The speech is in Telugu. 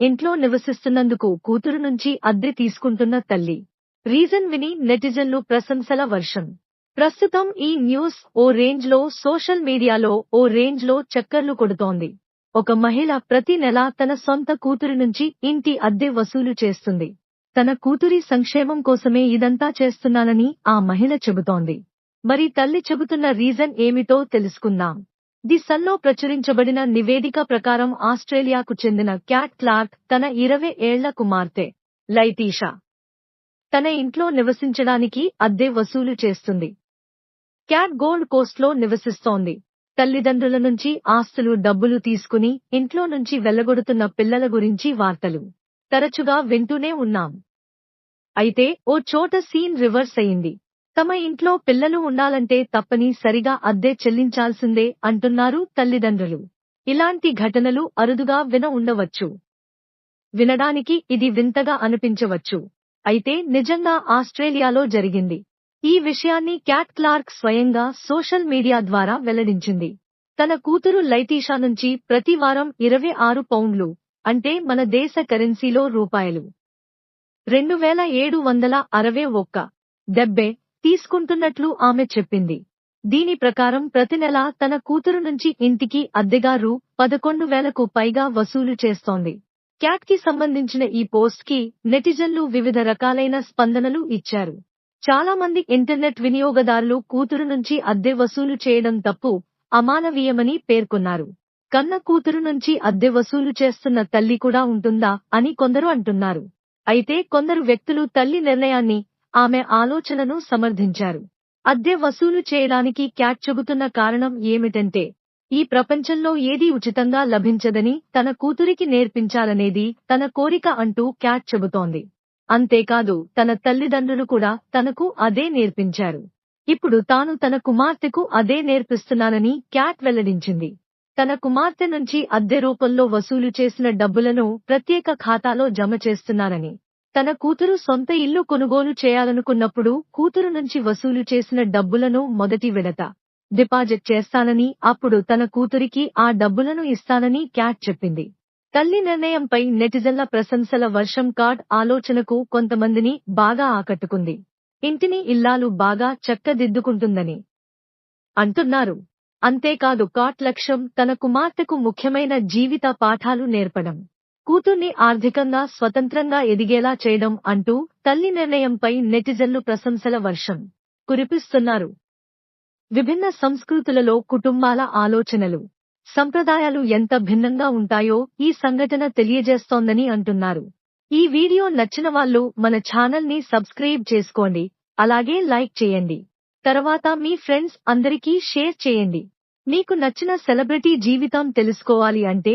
ఇంట్లో నివసిస్తున్నందుకు కూతురు నుంచి అద్దె తీసుకుంటున్న తల్లి. రీజన్ విని నెటిజన్లు ప్రశంసల వర్షం. ప్రస్తుతం ఈ న్యూస్ ఓ రేంజ్లో సోషల్ మీడియాలో ఓ రేంజ్లో చక్కర్లు కొడుతోంది. ఒక మహిళ ప్రతి నెలా తన సొంత కూతురి నుంచి ఇంటి అద్దె వసూలు చేస్తుంది. తన కూతురి సంక్షేమం కోసమే ఇదంతా చేస్తున్నానని ఆ మహిళ చెబుతోంది. మరి తల్లి చెబుతున్న రీజన్ ఏమిటో తెలుసుకుందాం. ది సన్లో ప్రచురించబడిన నివేదిక ప్రకారం ఆస్ట్రేలియాకు చెందిన క్యాట్ క్లార్క్ తన ఇరవై ఏళ్ళ కుమార్తె లైటీషా తన ఇంట్లో నివసించడానికి అద్దె వసూలు చేస్తుంది. క్యాట్ గోల్డ్ కోస్ట్లో నివసిస్తోంది. తల్లిదండ్రుల నుంచి ఆస్తులు డబ్బులు తీసుకుని ఇంట్లో నుంచి వెళ్ళగొడుతున్న పిల్లల గురించి వార్తలు. తరచుగా వింటూనే ఉన్నాం. అయితే ఓ చోట సీన్ రివర్స్ అయింది. తమ ఇంట్లో పిల్లలు ఉండాలంటే తప్పని సరిగా అద్దె చెల్లించాల్సిందే అంటున్నారు తల్లిదండ్రులు. ఇలాంటి ఘటనలు అరుదుగా విన ఉండవచ్చు. వినడానికి ఇది వింతగా అనిపించవచ్చు. అయితే నిజంగా ఆస్ట్రేలియాలో జరిగింది. ఈ విషయాన్ని క్యాట్ క్లార్క్ స్వయంగా సోషల్ మీడియా ద్వారా వెల్లడించింది. తన కూతురు లైటీషా నుంచి ప్రతి వారం ఇరవై ఆరు పౌండ్లు అంటే మన దేశ కరెన్సీలో రూపాయలు. రెండు వేల ఏడు వందల అరవై ఒక్క డెబ్బే తీసుకుంటున్నట్లు ఆమె చెప్పింది. దీని ప్రకారం ప్రతి నెలా తన కూతురు నుంచి ఇంటికి అద్దెగా రూ. పదకొండు వేలకు పైగా వసూలు చేస్తోంది. క్యాట్కి సంబంధించిన ఈ పోస్ట్కి నెటిజన్లు వివిధ రకాలైన స్పందనలు ఇచ్చారు. చాలా మంది ఇంటర్నెట్ వినియోగదారులు కూతురు నుంచి అద్దె వసూలు చేయడం తప్పు అమానవీయమని పేర్కొన్నారు. కన్న కూతురు నుంచి అద్దె వసూలు చేస్తున్న తల్లి కూడా ఉంటుందా అని కొందరు అంటున్నారు. అయితే కొందరు వ్యక్తులు తల్లి నిర్ణయాన్ని ఆమె ఆలోచనను సమర్థించారు. అద్దె వసూలు చేయడానికి క్యాట్ చెబుతున్న కారణం ఏమిటంటే ఈ ప్రపంచంలో ఏదీ ఉచితంగా లభించదని తన కూతురికి నేర్పించాలనేది తన కోరిక అంటూ క్యాట్ చెబుతోంది. అంతేకాదు తన తల్లిదండ్రులు కూడా తనకు అదే నేర్పించారు. ఇప్పుడు తాను తన కుమార్తెకు అదే నేర్పిస్తున్నానని క్యాట్ వెల్లడించింది. తన కుమార్తె నుంచి అద్దె రూపంలో వసూలు చేసిన డబ్బులను ప్రత్యేక ఖాతాలో జమ చేస్తున్నానని తన కూతురు సొంత ఇల్లు కొనుగోలు చేయాలనుకున్నప్పుడు కూతురు నుంచి వసూలు చేసిన డబ్బులను మొదటి విడత డిపాజిట్ చేస్తానని అప్పుడు తన కూతురికి ఆ డబ్బులను ఇస్తానని క్యాట్ చెప్పింది. తల్లి నిర్ణయంపై నెటిజన్ల ప్రశంసల వర్షం కార్డ్ ఆలోచనకు కొంతమందిని బాగా ఆకట్టుకుంది. ఇంటిని ఇల్లాలు బాగా చక్కదిద్దుకుంటుందని అంటున్నారు. అంతేకాదు కాట్ లక్ష్యం తన కుమార్తెకు ముఖ్యమైన జీవిత పాఠాలు నేర్పడం. కూతుర్ని ఆర్థికంగా స్వతంత్రంగా ఎదిగేలా చేయడం అంటూ తల్లి నిర్ణయంపై నెటిజన్లు ప్రశంసల వర్షం కురిపిస్తున్నారు. విభిన్న సంస్కృతులలో కుటుంబాల ఆలోచనలు సంప్రదాయాలు ఎంత భిన్నంగా ఉంటాయో ఈ సంఘటన తెలియజేస్తోందని అంటున్నారు. ఈ వీడియో నచ్చిన వాళ్ళు మన ఛానల్ని సబ్స్క్రైబ్ చేసుకోండి అలాగే లైక్ చేయండి. తర్వాత మీ ఫ్రెండ్స్ అందరికీ షేర్ చేయండి. మీకు నచ్చిన సెలబ్రిటీ జీవితం తెలుసుకోవాలి అంటే